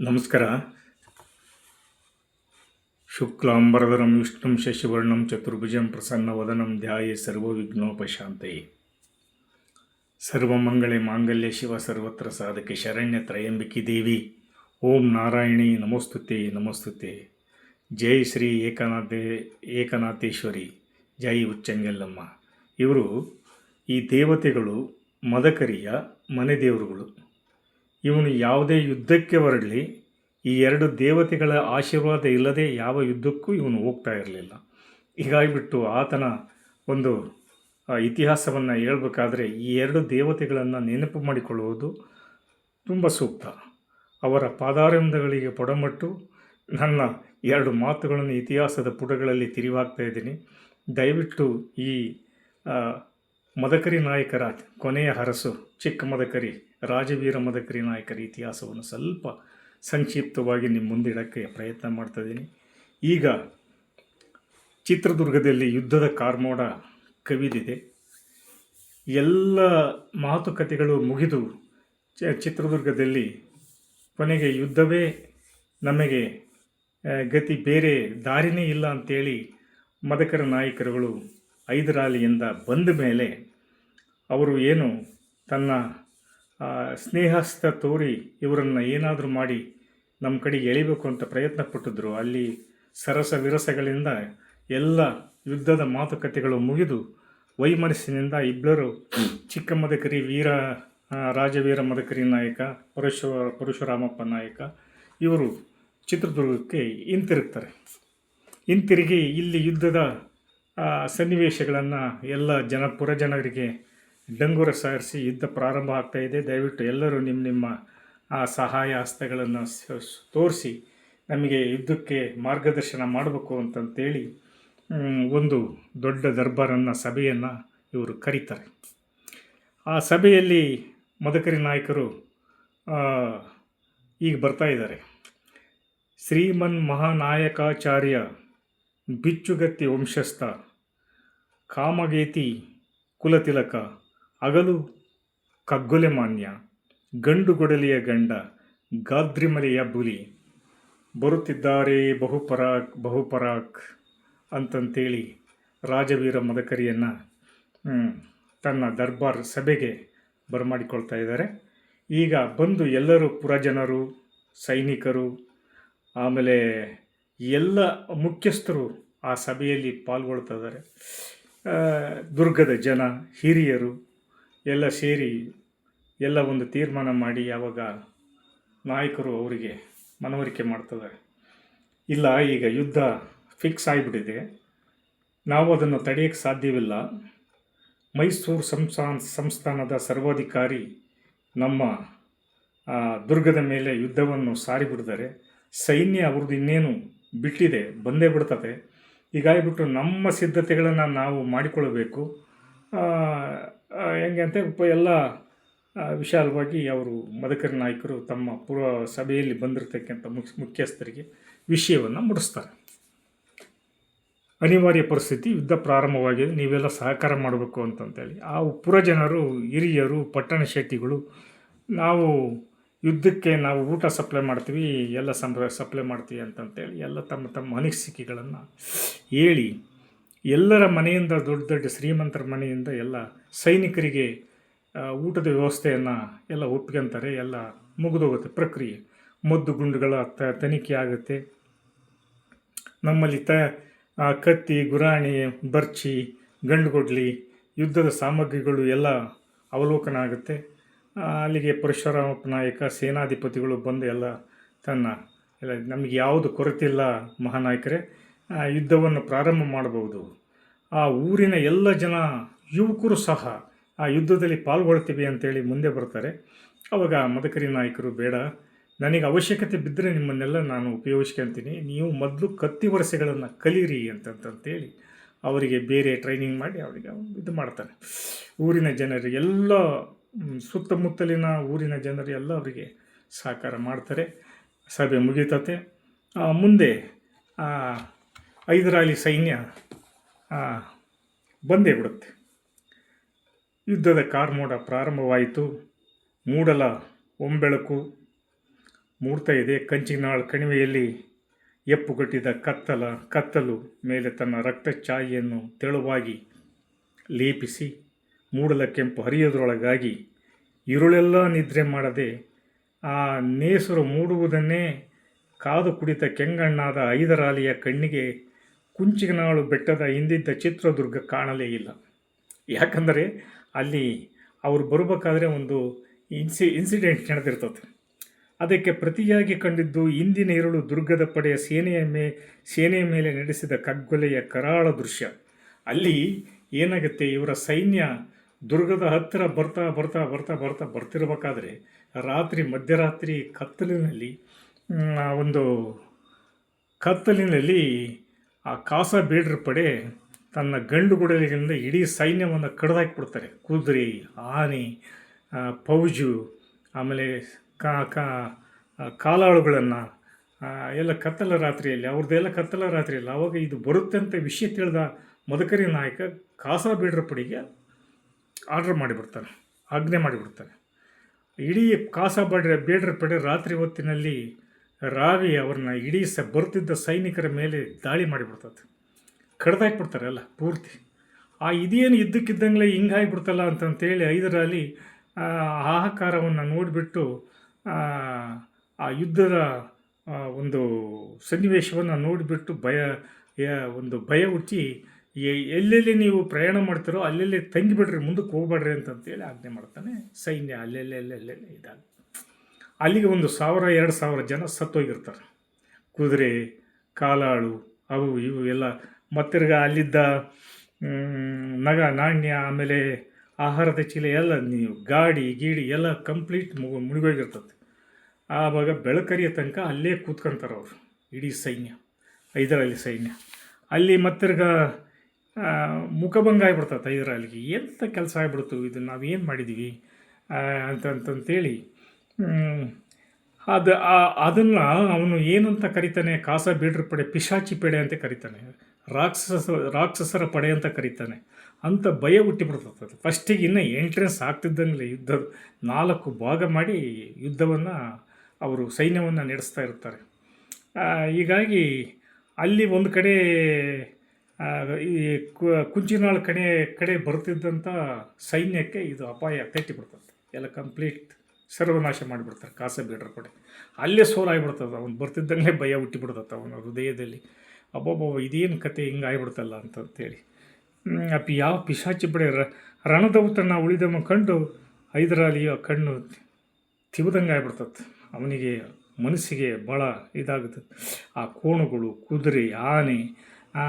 ನಮಸ್ಕಾರ. ಶುಕ್ಲಾಂಬರಧರಂ, ವಿಷ್ಣುಂ, ಶಶಿವರ್ಣಂ, ಚತುರ್ಭುಜಂ, ಪ್ರಸನ್ನವದನಂ, ಧ್ಯಾಯೇ ಸರ್ವವಿಘ್ನೋಪಶಾಂತಯೇ ಸರ್ವಮಂಗಳೆ ಮಾಂಗಲ್ಯ ಶಿವ, ಸರ್ವತ್ರ ಸಾಧಕೆ ಶರಣ್ಯ ತ್ರಯಂಬಿಕಿ ದೇವಿ. ಓಂ ನಾರಾಯಣಿ ನಮೋಸ್ತುತೆ ನಮೋಸ್ತುತೆ. ಜೈ ಶ್ರೀ ಏಕನಾಥೇ, ಏಕನಾಥೇಶ್ವರಿ. ಜೈ ಉಚ್ಚಂಗೆಲ್ಲಮ್ಮ ಇವರು ಈ ದೇವತೆಗಳು, ಮದಕರಿಯ ಮನೆ ದೇವರುಗಳು. ಇವನು ಯಾವುದೇ ಯುದ್ಧಕ್ಕೆ ಹೊರಡಲಿ, ಈ ಎರಡು ದೇವತೆಗಳ ಆಶೀರ್ವಾದ ಇಲ್ಲದೆ ಯಾವ ಯುದ್ಧಕ್ಕೂ ಇವನು ಹೋಗ್ತಾ ಇರಲಿಲ್ಲ. ಹೀಗಾಗಿಬಿಟ್ಟು ಆತನ ಒಂದು ಇತಿಹಾಸವನ್ನು ಹೇಳ್ಬೇಕಾದ್ರೆ ಈ ಎರಡು ದೇವತೆಗಳನ್ನು ನೆನಪು ಮಾಡಿಕೊಳ್ಳುವುದು ತುಂಬ ಸೂಕ್ತ. ಅವರ ಪಾದಾರಂಧಗಳಿಗೆ ಪೊಡಮಟ್ಟು, ನನ್ನ ಎರಡು ಮಾತುಗಳನ್ನು ಇತಿಹಾಸದ ಪುಟಗಳಲ್ಲಿ ತಿರಿವಾಗ್ತಾ ಇದ್ದೀನಿ. ದಯವಿಟ್ಟು ಈ ಮದಕರಿ ನಾಯಕರ ಕೊನೆಯ ಹರಸು ಚಿಕ್ಕ ಮದಕರಿ ರಾಜವೀರ ಮದಕರಿ ನಾಯಕರ ಇತಿಹಾಸವನ್ನು ಸ್ವಲ್ಪ ಸಂಕ್ಷಿಪ್ತವಾಗಿ ನಿಮ್ಮ ಮುಂದಿಡೋಕ್ಕೆ ಪ್ರಯತ್ನ ಮಾಡ್ತಾಯಿದ್ದೀನಿ ಈಗ ಚಿತ್ರದುರ್ಗದಲ್ಲಿ ಯುದ್ಧದ ಕಾರ್ಮೋಡ ಕವಿದಿದೆ. ಎಲ್ಲ ಮಾತುಕತೆಗಳು ಮುಗಿದು ಚಿತ್ರದುರ್ಗದಲ್ಲಿ ಕೊನೆಗೆ ಯುದ್ಧವೇ ನಮಗೆ ಗತಿ ಬೇರೆ ದಾರಿನೇ ಇಲ್ಲ ಅಂತೇಳಿ ಮದಕರ ನಾಯಕರುಗಳು ಐದರಾಲಿಯಿಂದ ಬಂದ ಮೇಲೆ ಅವರು ಏನು ತನ್ನ ಸ್ನೇಹಸ್ಥ ತೋರಿ, ಇವರನ್ನು ಏನಾದರೂ ಮಾಡಿ ನಮ್ಮ ಕಡೆಗೆ ಎಳಿಬೇಕು ಅಂತ ಪ್ರಯತ್ನ ಪಟ್ಟಿದ್ರು. ಅಲ್ಲಿ ಸರಸ ವಿರಸಗಳಿಂದ ಎಲ್ಲ ಯುದ್ಧದ ಮಾತುಕತೆಗಳು ಮುಗಿದು ವೈಮನಸ್ಸಿನಿಂದ ಇಬ್ಬರು ಚಿಕ್ಕ ಮದಕರಿ ವೀರ ರಾಜವೀರ ಮದಕರಿ ನಾಯಕ ಪರಶು ಪರಶುರಾಮಪ್ಪ ನಾಯಕ, ಇವರು ಚಿತ್ರದುರ್ಗಕ್ಕೆ ಹಿಂತಿರುಗ್ತಾರೆ. ಹಿಂತಿರುಗಿ ಇಲ್ಲಿ ಯುದ್ಧದ ಸನ್ನಿವೇಶಗಳನ್ನು ಎಲ್ಲ ಜನ ಪುರ ಜನರಿಗೆ ಡಂಗುರ ಸಾರಿಸಿ ಯುದ್ಧ ಪ್ರಾರಂಭ ಆಗ್ತಾ ಇದೆ. ದಯವಿಟ್ಟು ಎಲ್ಲರೂ ನಿಮ್ಮ ನಿಮ್ಮ ಆ ಸಹಾಯ ಹಸ್ತಗಳನ್ನು ತೋರಿಸಿ ನಮಗೆ ಯುದ್ಧಕ್ಕೆ ಮಾರ್ಗದರ್ಶನ ಮಾಡಬೇಕು ಅಂತಂತೇಳಿ ಒಂದು ದೊಡ್ಡ ದರ್ಬಾರನ್ನು ಸಭೆಯನ್ನು ಇವರು ಕರೀತಾರೆ. ಆ ಸಭೆಯಲ್ಲಿ ಮದಕರಿ ನಾಯಕರು ಈಗ ಬರ್ತಾ ಇದ್ದಾರೆ. ಶ್ರೀಮನ್ ಮಹಾನಾಯಕಾಚಾರ್ಯ ಬಿಚ್ಚುಗತ್ತಿ ವಂಶಸ್ಥ ಕಾಮಗೇತಿ ಕುಲತಿಲಕ ಅಗಲು ಕಗ್ಗೊಲೆ ಮಾನ್ಯ ಗಂಡುಗೊಡಲಿಯ ಗಂಡ, ಗಾದ್ರಿಮಲೆಯ ಬುಲಿ, ಬರುತ್ತಿದ್ದಾರೆ ಬಹುಪರಾಕ್ ಬಹುಪರಾಕ್ ಅಂತಂತೇಳಿ ರಾಜವೀರ ಮದಕರಿಯನ್ನು ತನ್ನ ದರ್ಬಾರ್ ಸಭೆಗೆ ಬರಮಾಡಿಕೊಳ್ತಾ ಇದ್ದಾರೆ. ಈಗ ಬಂದು ಎಲ್ಲರೂ ಪುರಜನರು, ಸೈನಿಕರು, ಆಮೇಲೆ ಎಲ್ಲ ಮುಖ್ಯಸ್ಥರು ಆ ಸಭೆಯಲ್ಲಿ ಪಾಲ್ಗೊಳ್ತಾ ಇದ್ದಾರೆ. ದುರ್ಗದ ಜನ, ಹಿರಿಯರು ಎಲ್ಲ ಸೇರಿ ಎಲ್ಲ ಒಂದು ತೀರ್ಮಾನ ಮಾಡಿ ಯಾವಾಗ ನಾಯಕರು ಅವರಿಗೆ ಮನವರಿಕೆ ಮಾಡ್ತಾರೆ ಇಲ್ಲ, ಈಗ ಯುದ್ಧ ಫಿಕ್ಸ್ ಆಗಿಬಿಟ್ಟಿದೆ. ನಾವು ಅದನ್ನು ತಡೆಯೋಕ್ಕೆ ಸಾಧ್ಯವಿಲ್ಲ. ಮೈಸೂರು ಸಂಸ್ಥಾನ, ಸಂಸ್ಥಾನದ ಸರ್ವಾಧಿಕಾರಿ ನಮ್ಮ ದುರ್ಗದ ಮೇಲೆ ಯುದ್ಧವನ್ನು ಸಾರಿಬಿಡ್ತಾರೆ. ಸೈನ್ಯ ಅವ್ರದ್ದು ಇನ್ನೇನು ಬಿಟ್ಟಿದೆ, ಬಂದೇ ಬಿಡ್ತದೆ. ಹೀಗಾಗಿಬಿಟ್ಟು ನಮ್ಮ ಸಿದ್ಧತೆಗಳನ್ನು ನಾವು ಮಾಡಿಕೊಳ್ಳಬೇಕು. ಹೆಂಗೆ ಅಂತ ಪ- ಎಲ್ಲ ವಿಶಾಲವಾಗಿ ಅವರು ಮದಕರಿ ನಾಯಕರು ತಮ್ಮ ಪೂರ್ವ ಸಭೆಯಲ್ಲಿ ಬಂದಿರತಕ್ಕಂಥ ಮುಖ್ಯ ಮುಖ್ಯಸ್ಥರಿಗೆ ವಿಷಯವನ್ನು ಮುಡಿಸ್ತಾರೆ. ಅನಿವಾರ್ಯ ಪರಿಸ್ಥಿತಿ, ಯುದ್ಧ ಪ್ರಾರಂಭವಾಗಿದೆ, ನೀವೆಲ್ಲ ಸಹಕಾರ ಮಾಡಬೇಕು ಅಂತಂತೇಳಿ. ಆ ಪುರಜನರು ಹಿರಿಯರು, ಪಟ್ಟಣ ಶೆಟ್ಟಿಗಳು, ನಾವು ಯುದ್ಧಕ್ಕೆ ನಾವು ಊಟ ಸಪ್ಲೈ ಮಾಡ್ತೀವಿ, ಎಲ್ಲ ಸಂಪ್ರ ಸಪ್ಲೈ ಮಾಡ್ತೀವಿ ಅಂತಂತೇಳಿ ಎಲ್ಲ ತಮ್ಮ ತಮ್ಮ ಅನಿಸಿಕೆಗಳನ್ನು ಹೇಳಿ ಎಲ್ಲರ ಮನೆಯಿಂದ ದೊಡ್ಡ ದೊಡ್ಡ ಶ್ರೀಮಂತರ ಮನೆಯಿಂದ ಎಲ್ಲ ಸೈನಿಕರಿಗೆ ಊಟದ ವ್ಯವಸ್ಥೆಯನ್ನು ಎಲ್ಲ ಒಪ್ಕೊಂತಾರೆ ಎಲ್ಲ ಮುಗಿದೋಗುತ್ತೆ ಪ್ರಕ್ರಿಯೆ. ಮದ್ದು ಗುಂಡುಗಳ ತ, ತನಿಖೆ ಆಗುತ್ತೆ. ನಮ್ಮಲ್ಲಿ ತ ಕತ್ತಿ, ಗುರಾಣಿ, ಬರ್ಚಿ, ಗಂಡುಗೊಡ್ಲಿ, ಯುದ್ಧದ ಸಾಮಗ್ರಿಗಳು ಎಲ್ಲ ಅವಲೋಕನ ಆಗುತ್ತೆ. ಅಲ್ಲಿಗೆ ಪರಶುರಾಮಪ್ಪ ನಾಯಕ, ಸೇನಾಧಿಪತಿಗಳು ಬಂದು ಎಲ್ಲ ತನ್ನ, ಎಲ್ಲ ನಮಗೆ ಯಾವುದು ಕೊರತೆ ಇಲ್ಲ ಮಹಾನಾಯಕರೇ. ಯುದ್ಧವನ್ನು ಪ್ರಾರಂಭ ಮಾಡಬಹುದು. ಆ ಊರಿನ ಎಲ್ಲ ಜನ ಯುವಕರು ಸಹ ಆ ಯುದ್ಧದಲ್ಲಿ ಪಾಲ್ಗೊಳ್ತೀವಿ ಅಂತೇಳಿ ಮುಂದೆ ಬರ್ತಾರೆ. ಅವಾಗ ಮದಕರಿ ನಾಯಕರು, ಬೇಡ. ನನಗೆ ಅವಶ್ಯಕತೆ ಬಿದ್ದರೆ ನಿಮ್ಮನ್ನೆಲ್ಲ ನಾನು ಉಪಯೋಗಿಸ್ಕೊಂತೀನಿ. ನೀವು ಮೊದಲು ಕತ್ತಿ ವರಸೆಗಳನ್ನು ಕಲೀರಿ ಅಂತಂತಂತೇಳಿ ಅವರಿಗೆ ಬೇರೆ ಟ್ರೈನಿಂಗ್ ಮಾಡಿ ಅವರಿಗೆ ಇದು ಮಾಡ್ತಾನೆ. ಊರಿನ ಜನರು ಎಲ್ಲ ಸುತ್ತಮುತ್ತಲಿನ ಊರಿನ ಜನರು ಎಲ್ಲ ಅವರಿಗೆ ಸಹಕಾರ ಮಾಡ್ತಾರೆ. ಸಭೆ ಮುಗಿತತೆ. ಮುಂದೆ ಐದರಾಲಿ ಸೈನ್ಯ ಬಂದೇ ಬಿಡುತ್ತೆ. ಯುದ್ಧದ ಕಾರ್ಮೋಡ ಪ್ರಾರಂಭವಾಯಿತು. ಮೂಡಲ ಒಂಬೆಳಕು ಮೂಡ್ತಾ ಇದೆ ಕಂಚಿನಾಳ ಕಣಿವೆಯಲ್ಲಿ ಎಪ್ಪುಗಟ್ಟಿದ ಕತ್ತಲ, ಕತ್ತಲು ಮೇಲೆ ತನ್ನ ರಕ್ತ ಛಾಯೆಯನ್ನು ತೆಳುವಾಗಿ ಲೇಪಿಸಿ, ಮೂಡಲ ಕೆಂಪು ಹರಿಯೋದ್ರೊಳಗಾಗಿ ಇರುಳೆಲ್ಲ ನಿದ್ರೆ ಮಾಡದೆ ಆ ನೇಸರು ಮೂಡುವುದನ್ನೇ ಕಾದು ಕುಡಿತ ಕೆಂಗಣ್ಣಾದ ಐದರಾಲಿಯ ಕಣ್ಣಿಗೆ ಕುಂಚಿಗನಾಳು ಬೆಟ್ಟದ ಹಿಂದಿದ್ದ ಚಿತ್ರದುರ್ಗ ಕಾಣಲೇ ಇಲ್ಲ. ಯಾಕಂದರೆ ಅಲ್ಲಿ ಅವರು ಬರಬೇಕಾದ್ರೆ ಒಂದು ಇನ್ಸಿ ಇನ್ಸಿಡೆಂಟ್ ನಡೆದಿರ್ತದೆ. ಅದಕ್ಕೆ ಪ್ರತಿಯಾಗಿ ಕಂಡಿದ್ದು ಇಂದಿನ ಇರುಳು ದುರ್ಗದ ಪಡೆಯ ಸೇನೆಯ ಮೇ, ಸೇನೆಯ ಮೇಲೆ ನಡೆಸಿದ ಕಗ್ಗೊಲೆಯ ಕರಾಳ ದೃಶ್ಯ. ಅಲ್ಲಿ ಏನಾಗುತ್ತೆ, ಇವರ ಸೈನ್ಯ ದುರ್ಗದ ಹತ್ತಿರ ಬರ್ತಾ ಬರ್ತಾ ಬರ್ತಾ ಬರ್ತಾ ಬರ್ತಿರಬೇಕಾದ್ರೆ ರಾತ್ರಿ, ಮಧ್ಯರಾತ್ರಿ ಕತ್ತಲಿನಲ್ಲಿ ಒಂದು ಕತ್ತಲಿನಲ್ಲಿ ಆ ಕಾಸ ಬೇಡ್ರ ಪಡೆ ತನ್ನ ಗಂಡು ಗುಡಲಿಗಳಿಂದ ಇಡೀ ಸೈನ್ಯವನ್ನು ಕಡ್ದಾಕಿಬಿಡ್ತಾರೆ. ಕುದುರೆ, ಆನೆ ಪೌಜು, ಆಮೇಲೆ ಕಾ ಕಾ ಕಾಲಾಳುಗಳನ್ನು ಎಲ್ಲ ಕತ್ತಲ ರಾತ್ರಿಯಲ್ಲಿ ಅವ್ರದ್ದೆಲ್ಲ ಕತ್ತಲ ರಾತ್ರಿಯಲ್ಲಿ ಆವಾಗ ಇದು ಬರುತ್ತೆ ಅಂತ ವಿಷಯ ತಿಳಿದ ಮದಕರಿ ನಾಯಕ ಕಾಸ ಬೇಡ್ರ ಪಡೆಗೆ ಆರ್ಡ್ರ್ ಮಾಡಿಬಿಡ್ತಾನೆ, ಆಜ್ಞೆ ಮಾಡಿಬಿಡ್ತಾನೆ. ಇಡೀ ಕಾಸ ಬೇಡ್ರ ಬೇಡ್ರ ಪಡೆ ರಾತ್ರಿ ಹೊತ್ತಿನಲ್ಲಿ ರಾವಿ ಅವ್ರನ್ನ ಇಡೀ ಸ ಬರ್ತಿದ್ದ ಸೈನಿಕರ ಮೇಲೆ ದಾಳಿ ಮಾಡಿಬಿಡ್ತದೆ ಕಡ್ದಾಕ್ಬಿಡ್ತಾರೆ ಅಲ್ಲ, ಪೂರ್ತಿ. ಆ ಇದೇನು ಇದ್ದಕ್ಕಿದ್ದಂಗೆ ಹಿಂಗಾಗಿಬಿಡ್ತಲ್ಲ ಅಂತಂತೇಳಿ ಐದರಲ್ಲಿ ಹಾಹಾಕಾರವನ್ನು ನೋಡಿಬಿಟ್ಟು, ಆ ಯುದ್ಧದ ಒಂದು ಸನ್ನಿವೇಶವನ್ನು ನೋಡಿಬಿಟ್ಟು ಭಯ ಒಂದು ಭಯ ಹುಟ್ಟಿ ಎಲ್ಲೆಲ್ಲಿ ನೀವು ಪ್ರಯಾಣ ಮಾಡ್ತೀರೋ ಅಲ್ಲೆಲ್ಲಿ ತಂಗಿಬಿಡ್ರಿ, ಮುಂದಕ್ಕೆ ಹೋಗ್ಬೇಡ್ರಿ ಅಂತಂತೇಳಿ ಆಜ್ಞೆ ಮಾಡ್ತಾನೆ ಸೈನ್ಯ. ಅಲ್ಲೆಲ್ಲೆ ಅಲ್ಲೆಲ್ಲೆ ಇದಾಗ ಅಲ್ಲಿಗೆ ಒಂದು ಸಾವಿರ, ಎರಡು ಸಾವಿರ ಜನ ಸತ್ತೋಗಿರ್ತಾರೆ. ಕುದುರೆ, ಕಾಲಾಳು, ಅವು ಇವು ಎಲ್ಲ ಮತ್ತಿರ್ಗ ಅಲ್ಲಿದ್ದ ನಗ, ನಾಣ್ಯ, ಆಮೇಲೆ ಆಹಾರದ ಚೀಲ ಎಲ್ಲ ನೀವು ಗಾಡಿ, ಗೀಡಿ ಎಲ್ಲ ಕಂಪ್ಲೀಟ್ ಮುಗು ಮುಳುಗೋಗಿರ್ತದೆ. ಆವಾಗ ಬೆಳಕರಿಯ ತನಕ ಅಲ್ಲೇ ಕೂತ್ಕೊಂತಾರೆ ಅವರು, ಇಡೀ ಸೈನ್ಯ ಹೈದರಾಲಿ ಸೈನ್ಯ. ಅಲ್ಲಿ ಮತ್ತಿರ್ಗ ಮುಖಭಂಗ ಆಗ್ಬಿಡ್ತದೆ ಹೈದರಾಲಿಗೆ ಎಂಥ ಕೆಲಸ ಆಗ್ಬಿಡ್ತು? ಇದು ನಾವೇನು ಮಾಡಿದ್ದೀವಿ ಅಂತಂತಂತೇಳಿ ಅದು ಅದನ್ನು ಅವನು ಏನಂತ ಕರಿತಾನೆ? ಕಾಸ, ಬೀಡ್ರ ಪಡೆ, ಪಿಶಾಚಿ ಪೇಡೆ ಅಂತ ಕರಿತಾನೆ. ರಾಕ್ಷಸ, ರಾಕ್ಷಸರ ಪಡೆ ಅಂತ ಕರಿತಾನೆ. ಅಂತ ಭಯ ಹುಟ್ಟಿಬಿಡ್ತದೆ ಫಸ್ಟಿಗೆ ಇನ್ನೂ ಎಂಟ್ರೆನ್ಸ್ ಆಗ್ತಿದ್ದಂಗೆ ಯುದ್ಧ, ನಾಲ್ಕು ಭಾಗ ಮಾಡಿ ಯುದ್ಧವನ್ನು ಅವರು ಸೈನ್ಯವನ್ನು ನಡೆಸ್ತಾ ಇರ್ತಾರೆ. ಹೀಗಾಗಿ ಅಲ್ಲಿ ಒಂದು ಕಡೆ ಈ ಕುಂಚಿನಾಳ್ ಕಡೆ ಕಡೆ ಬರ್ತಿದ್ದಂಥ ಸೈನ್ಯಕ್ಕೆ ಇದು ಅಪಾಯ ತಟ್ಟಿಬಿಡ್ತದೆ ಎಲ್ಲ ಕಂಪ್ಲೀಟ್ ಸರ್ವನಾಶ ಮಾಡಿಬಿಡ್ತಾರೆ, ಕಾಸ ಬೇಡ್ರ ಕೊಡೆ. ಅಲ್ಲೇ ಸೋಲಾಗ್ಬಿಡ್ತದೆ ಅವನು ಬರ್ತಿದ್ದಂಗೆ ಭಯ ಹುಟ್ಟಿಬಿಡ್ತದೆ ಅವನ ಹೃದಯದಲ್ಲಿ ಅಬ್ಬಬ್ಬ ಇದೇನು ಕತೆ ಹಿಂಗೆ ಆಗ್ಬಿಡ್ತಲ್ಲ ಅಂತಂತೇಳಿ. ಅಪ್ಪಿ, ಯಾವ ಪಿಶಾಚಿ ರ, ರಣದೌತನ ಉಳಿದವ ಕಂಡು ಹೈದರಾಲಿಯ ಕಣ್ಣು ತಿವಿದಂಗೆ ಆಗ್ಬಿಡ್ತದೆ. ಅವನಿಗೆ ಮನಸ್ಸಿಗೆ ಭಾಳ ಇದಾಗುತ್ತೆ. ಆ ಕೋಣಗಳು, ಕುದುರೆ, ಆನೆ, ಆ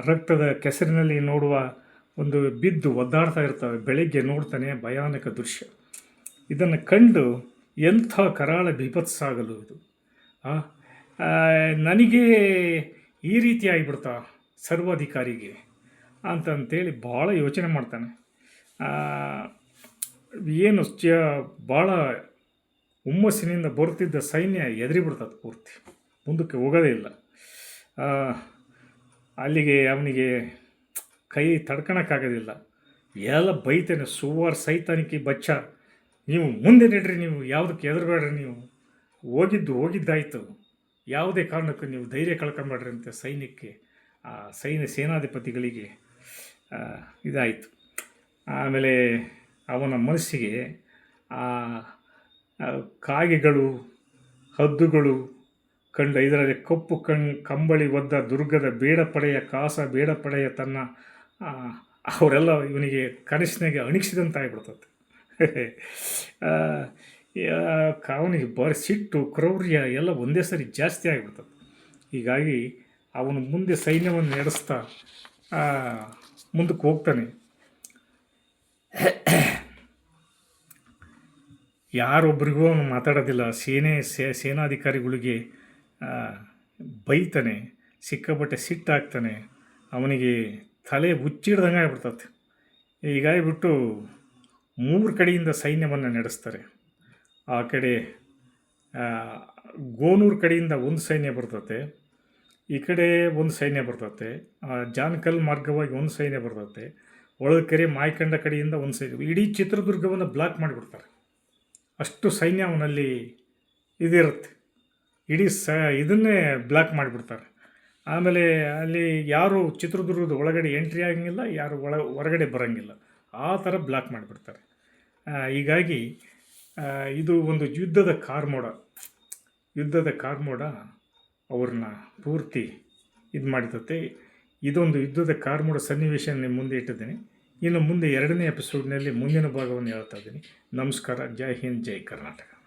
ರಕ್ತದ ಕೆಸರಿನಲ್ಲಿ ನೋಡುವ ಒಂದು ಬಿದ್ದು ಒದ್ದಾಡ್ತಾ ಇರ್ತವೆ. ಬೆಳಗ್ಗೆ ನೋಡ್ತಾನೆ ಭಯಾನಕ ದೃಶ್ಯ. ಇದನ್ನು ಕಂಡು ಎಂಥ ಕರಾಳ ಬಿಭತ್ಸಾಗಲು ಇದು. ನನಗೆ ಈ ರೀತಿ ಆಗಿಬಿಡ್ತಾ ಸರ್ವಾಧಿಕಾರಿಗೆ ಅಂತಂತೇಳಿ ಭಾಳ ಯೋಚನೆ ಮಾಡ್ತಾನೆ. ಏನು ಭಾಳ ಹುಮ್ಮಸ್ಸಿನಿಂದ ಬರುತ್ತಿದ್ದ ಸೈನ್ಯ ಎದರಿಬಿಡ್ತದೆ ಪೂರ್ತಿ, ಮುಂದಕ್ಕೆ ಹೋಗೋದೇ ಇಲ್ಲ. ಅಲ್ಲಿಗೆ ಅವನಿಗೆ ಕೈ ತಡ್ಕೊಳಕ್ಕಾಗೋದಿಲ್ಲ. ಎಲ್ಲ ಬೈತಾನೆ, ಸುವಾರ್ ಸೈತಾನಿಕಿ ಬಚ್ಚ. ನೀವು ಮುಂದೆ ನಡ್ರಿ ನೀವು ಯಾವುದಕ್ಕೆ ಎದುರುಬೇಡ್ರಿ ನೀವು ಹೋಗಿದ್ದು ಹೋಗಿದ್ದಾಯಿತು. ಯಾವುದೇ ಕಾರಣಕ್ಕೂ ನೀವು ಧೈರ್ಯ ಕಳ್ಕೊಂಬೇಡ್ರಿ ಅಂತ ಸೈನ್ಯಕ್ಕೆ ಆ ಸೈನ್ಯ ಸೇನಾಧಿಪತಿಗಳಿಗೆ ಇದಾಯಿತು. ಆಮೇಲೆ ಅವನ ಮನಸ್ಸಿಗೆ ಆ ಕಾಗೆಗಳು ಹದ್ದುಗಳು ಕಂಡ ಇದರಲ್ಲಿ ಕಪ್ಪು ಕಣ್ ಕಂಬಳಿ ಒದ್ದ ದುರ್ಗದ ಬೇಡ ಪಡೆಯ ಕಾಸ ಬೇಡ ಪಡೆಯ ತನ್ನ ಅವರೆಲ್ಲ ಇವನಿಗೆ ಕನಸಿನಾಗೆ ಅಣಿಸಿದಂತ ಆಗ್ಬಿಡ್ತದೆ ಆ, ಯಾ- ಅವನಿಗೆ ಬರ ಸಿಟ್ಟು, ಕ್ರೌರ್ಯ ಎಲ್ಲ ಒಂದೇ ಸರಿ ಜಾಸ್ತಿ ಆಗಿಬಿಡ್ತದೆ. ಹೀಗಾಗಿ ಅವನು ಮುಂದೆ ಸೈನ್ಯವನ್ನು ನಡೆಸ್ತಾ ಮುಂದಕ್ಕೆ ಹೋಗ್ತಾನೆ. ಯಾರೊಬ್ಬರಿಗೂ ಅವನು ಮಾತಾಡೋದಿಲ್ಲ. ಸೇನೆ ಸೇನಾಧಿಕಾರಿಗಳಿಗೆ ಬೈತಾನೆ, ಸಿಕ್ಕಾಪಟ್ಟೆ ಸಿಟ್ಟಾಗ್ತಾನೆ ಅವನಿಗೆ ತಲೆ ಹುಚ್ಚಿಡ್ದಂಗೆ ಆಗ್ಬಿಡ್ತದೆ. ಹೀಗಾಗಿಬಿಟ್ಟು ಮೂರು ಕಡೆಯಿಂದ ಸೈನ್ಯವನ್ನು ನಡೆಸ್ತಾರೆ. ಆ ಕಡೆ ಗೋನೂರು ಕಡೆಯಿಂದ ಒಂದು ಸೈನ್ಯ ಬರ್ತತೆ, ಈ ಕಡೆ ಒಂದು ಸೈನ್ಯ ಬರ್ತತೆ ಜಾನಕಲ್ ಮಾರ್ಗವಾಗಿ ಒಂದು ಸೈನ್ಯ ಬರ್ತತೆ ಒಳಕೆರೆ ಮಾಯಕಂಡ ಕಡೆಯಿಂದ ಒಂದು ಸೈನ್ಯ ಇಡೀ ಚಿತ್ರದುರ್ಗವನ್ನು ಬ್ಲಾಕ್ ಮಾಡಿಬಿಡ್ತಾರೆ. ಅಷ್ಟು ಸೈನ್ಯ ಅವನಲ್ಲಿ ಇದಿರುತ್ತೆ. ಇಡೀ ಸ, ಇದನ್ನೇ ಬ್ಲಾಕ್ ಮಾಡಿಬಿಡ್ತಾರೆ. ಆಮೇಲೆ ಅಲ್ಲಿ ಯಾರು ಚಿತ್ರದುರ್ಗದ ಒಳಗಡೆ ಎಂಟ್ರಿ ಆಗಂಗಿಲ್ಲ, ಯಾರು ಒಳ, ಹೊರಗಡೆ ಬರೋಂಗಿಲ್ಲ. ಆ ಥರ ಬ್ಲಾಕ್ ಮಾಡಿಬಿಡ್ತಾರೆ. ಹೀಗಾಗಿ ಇದು ಒಂದು ಯುದ್ಧದ ಕಾರ್ಮೋಡ. ಯುದ್ಧದ ಕಾರ್ಮೋಡ ಅವ್ರನ್ನ ಪೂರ್ತಿ ಇದು ಮಾಡಿದತ್ತೆ ಇದೊಂದು ಯುದ್ಧದ ಕಾರ್ಮೋಡ ಸನ್ನಿವೇಶ ಮುಂದೆ ಇಟ್ಟಿದ್ದೀನಿ. ಇನ್ನು ಮುಂದೆ ಎರಡನೇ ಎಪಿಸೋಡ್ನಲ್ಲಿ ಮುಂದಿನ ಭಾಗವನ್ನು ಹೇಳ್ತಾ ಇದ್ದೀನಿ. ನಮಸ್ಕಾರ, ಜೈ ಹಿಂದ್, ಜೈ ಕರ್ನಾಟಕ.